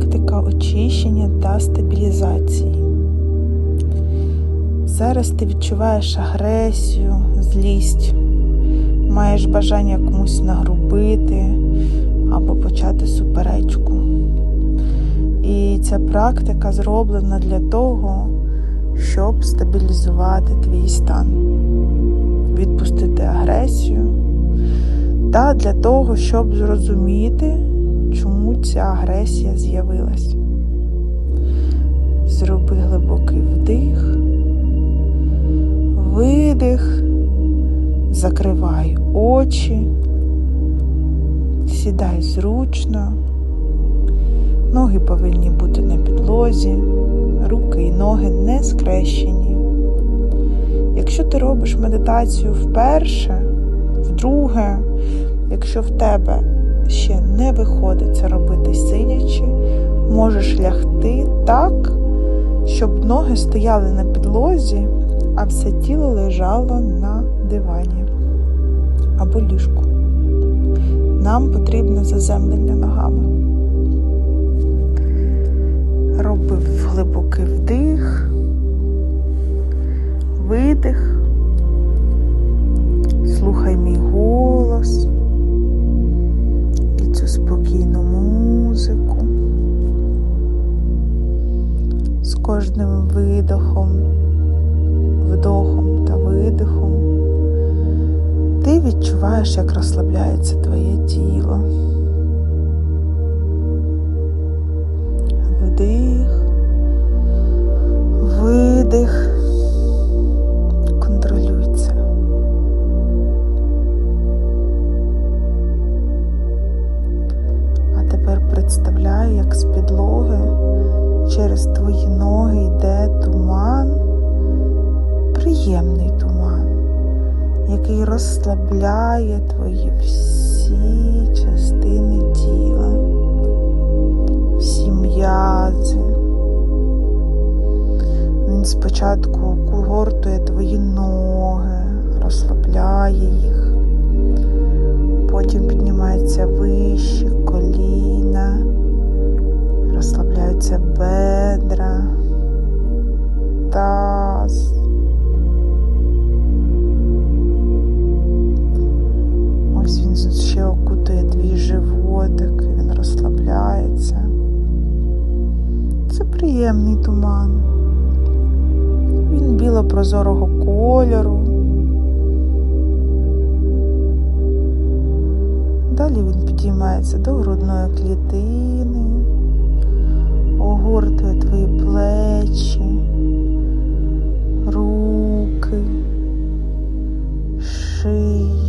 практика очищення та стабілізації. Зараз ти відчуваєш агресію, злість, маєш бажання комусь нагрубити або почати суперечку. І ця практика зроблена для того, щоб стабілізувати твій стан, відпустити агресію та для того, щоб зрозуміти, чому ця агресія з'явилась. Зроби глибокий вдих, видих, закривай очі, сідай зручно, ноги повинні бути на підлозі, руки і ноги не скрещені. Якщо ти робиш медитацію вперше, вдруге, якщо в тебе ще не виходить це робити сидячи, можеш лягти так, щоб ноги стояли на підлозі, а все тіло лежало на дивані або ліжку. Нам потрібне заземлення ногами. Як розслабляється твоє тіло. Вдих, видих, контролюй. А тепер представляй, як з підлоги через твої ноги йде туман, приємний туман, який розслабляє твої всі частини тіла, всі м'язи. Він спочатку огортує твої ноги, розслабляє їх, потім піднімається вище коліна, розслабляються бедра, таз. Біло-прозорого кольору. Далі він підіймається до грудної клітини, огортує твої плечі, руки, шию,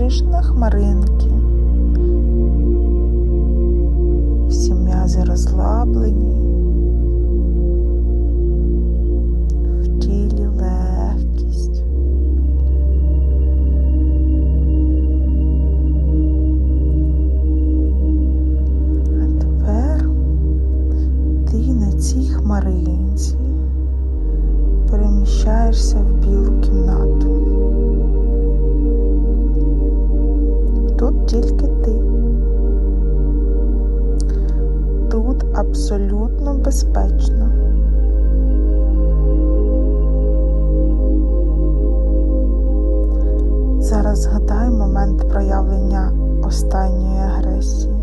лежиш на хмаринці. Всі м'язи розслаблені. В тілі легкість. А тепер ти на цій хмаринці переміщаєшся в білу Зараз згадай момент проявлення останньої агресії.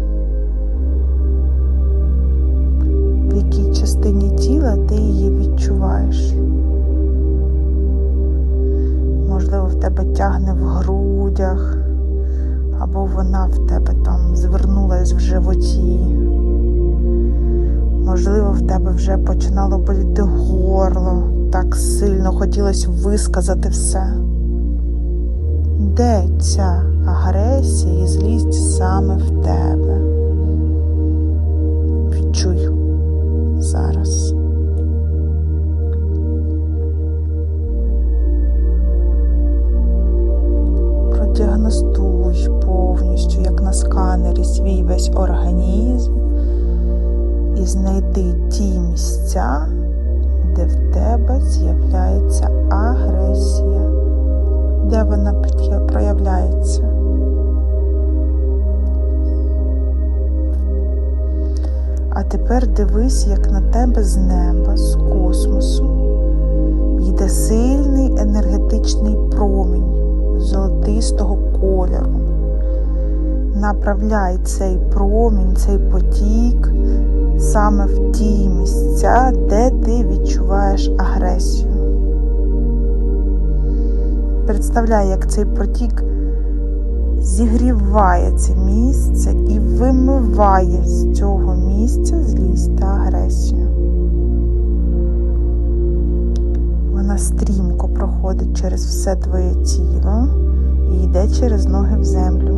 В якій частині тіла ти її відчуваєш? Можливо, в тебе тягне в грудях, або вона в тебе там звернулась в животі. Можливо, в тебе вже починало боліти горло, так сильно хотілося висказати все де ця агресія і злість саме в тебе. Відчую зараз. Діагностуй повністю, як на сканері, свій весь організм і знайди ті місця, де в тебе з'являється агресія де вона проявляється. А тепер дивись, як на тебе з неба, з космосу йде сильний енергетичний промінь золотистого кольору. Направляй цей промінь, цей потік саме в ті місця, де ти відчуваєш агресію. Представляй, як цей потік зігріває це місце і вимиває з цього місця злість та агресію. Вона стрімко проходить через все твоє тіло і йде через ноги в землю.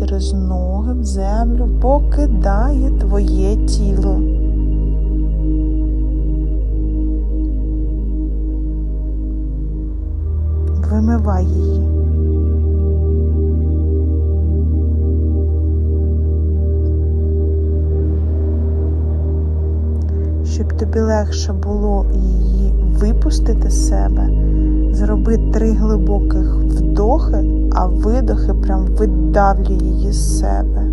Через ноги в землю покидає твоє тіло. Вимивай її. Щоб тобі легше було її випустити з себе, зроби три глибоких вдохи, а видохи прям видавлює її з себе.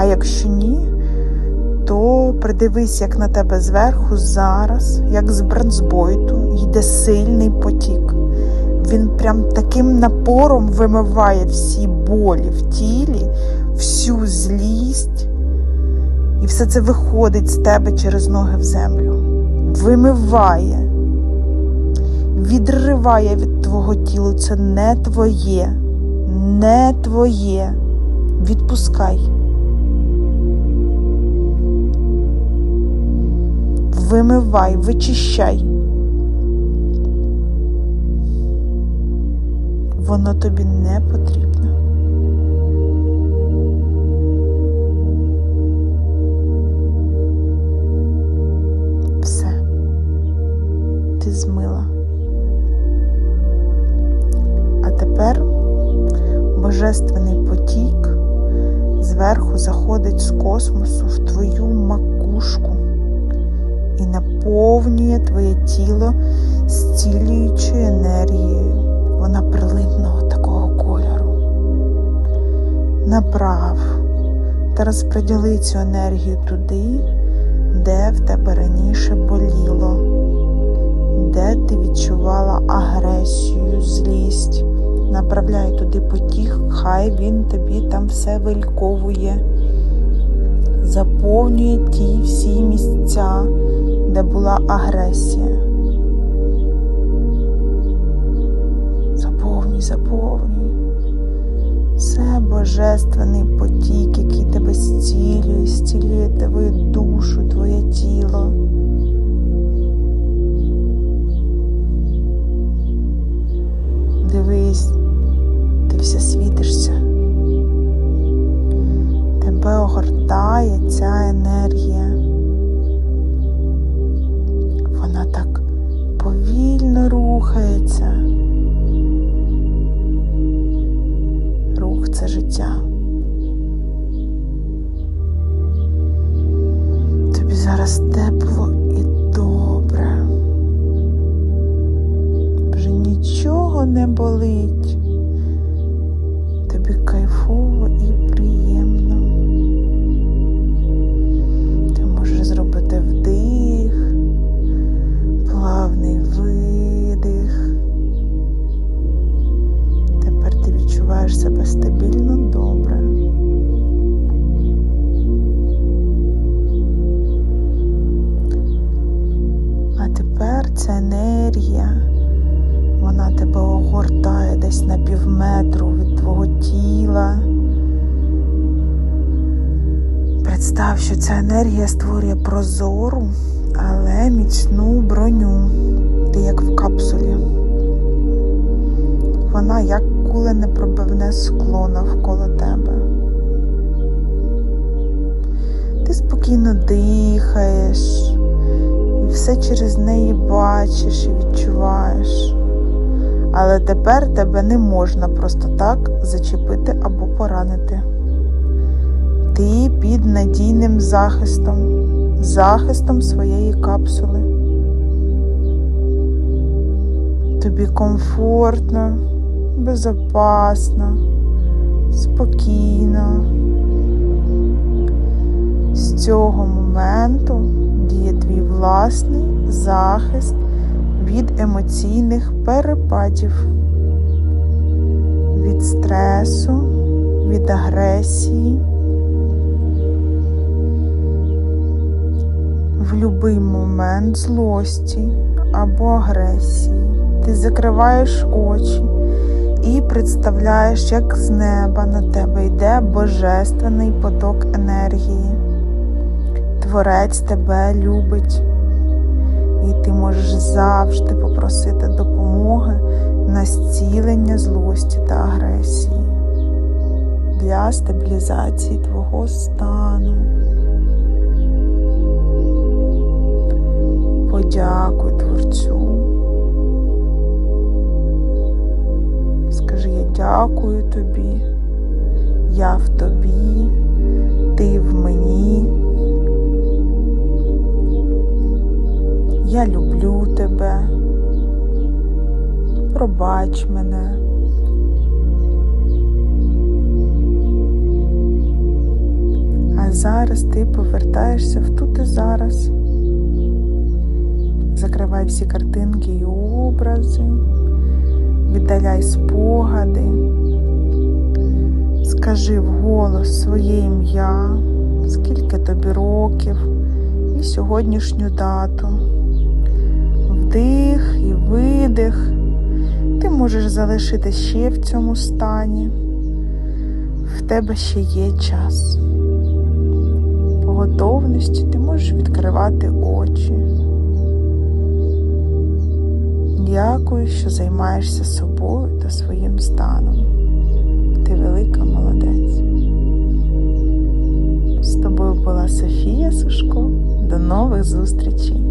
А якщо ні, то придивись, як на тебе зверху зараз, як з бронзбойту, йде сильний потік. Він прям таким напором вимиває всі болі в тілі, всю злість, і все це виходить з тебе через ноги в землю. Вимиває, відриває від твого тіла. Це не твоє, не твоє. Відпускай. Вимивай, вичищай. Воно тобі не потрібно. Все. Ти змила. А тепер божественний потік зверху заходить з космосу в твою макушку і наповнює твоє тіло зцілюючою енергією. Вона прилинного такого кольору. Направ та розподіли цю енергію туди, де в тебе раніше боліло, де ти відчувала агресію, злість. Направляй туди потік, хай він тобі там все вильковує, заповнює ті всі місця, де була агресія. Заповнюй, заповнюй. Це божественний потік, який тебе зцілює, зцілює твою душу, твоє тіло. Дивись, огортає ця енергія. Вона так повільно рухається. Представ, що ця енергія створює прозору, але міцну броню. Ти як в капсулі. Вона як куленепробивне скло навколо тебе. Ти спокійно дихаєш і все через неї бачиш і відчуваєш. Але тепер тебе не можна просто так зачепити або поранити. Ти під надійним захистом, захистом своєї капсули. Тобі комфортно, безопасно, спокійно. З цього моменту діє твій власний захист від емоційних перепадів, від стресу, від агресії. В будь-який момент злості або агресії ти закриваєш очі і представляєш, як з неба на тебе йде божественний поток енергії. Творець тебе любить, і ти можеш завжди попросити допомоги на зцілення злості та агресії для стабілізації твого стану. Подякуй Творцю. Скажи, я дякую тобі, я в тобі, ти в мені. Я люблю тебе. Пробач мене. А зараз ти повертаєшся в тут і зараз. Закривай всі картинки і образи, віддаляй спогади, скажи вголос своє ім'я, скільки тобі років і сьогоднішню дату. Вдих і видих. Ти можеш залишити ще в цьому стані. В тебе ще є час. По готовності ти можеш відкривати очі. Дякую, що займаєшся собою та своїм станом. Ти велика молодець. З тобою була Софія Сушко. До нових зустрічей!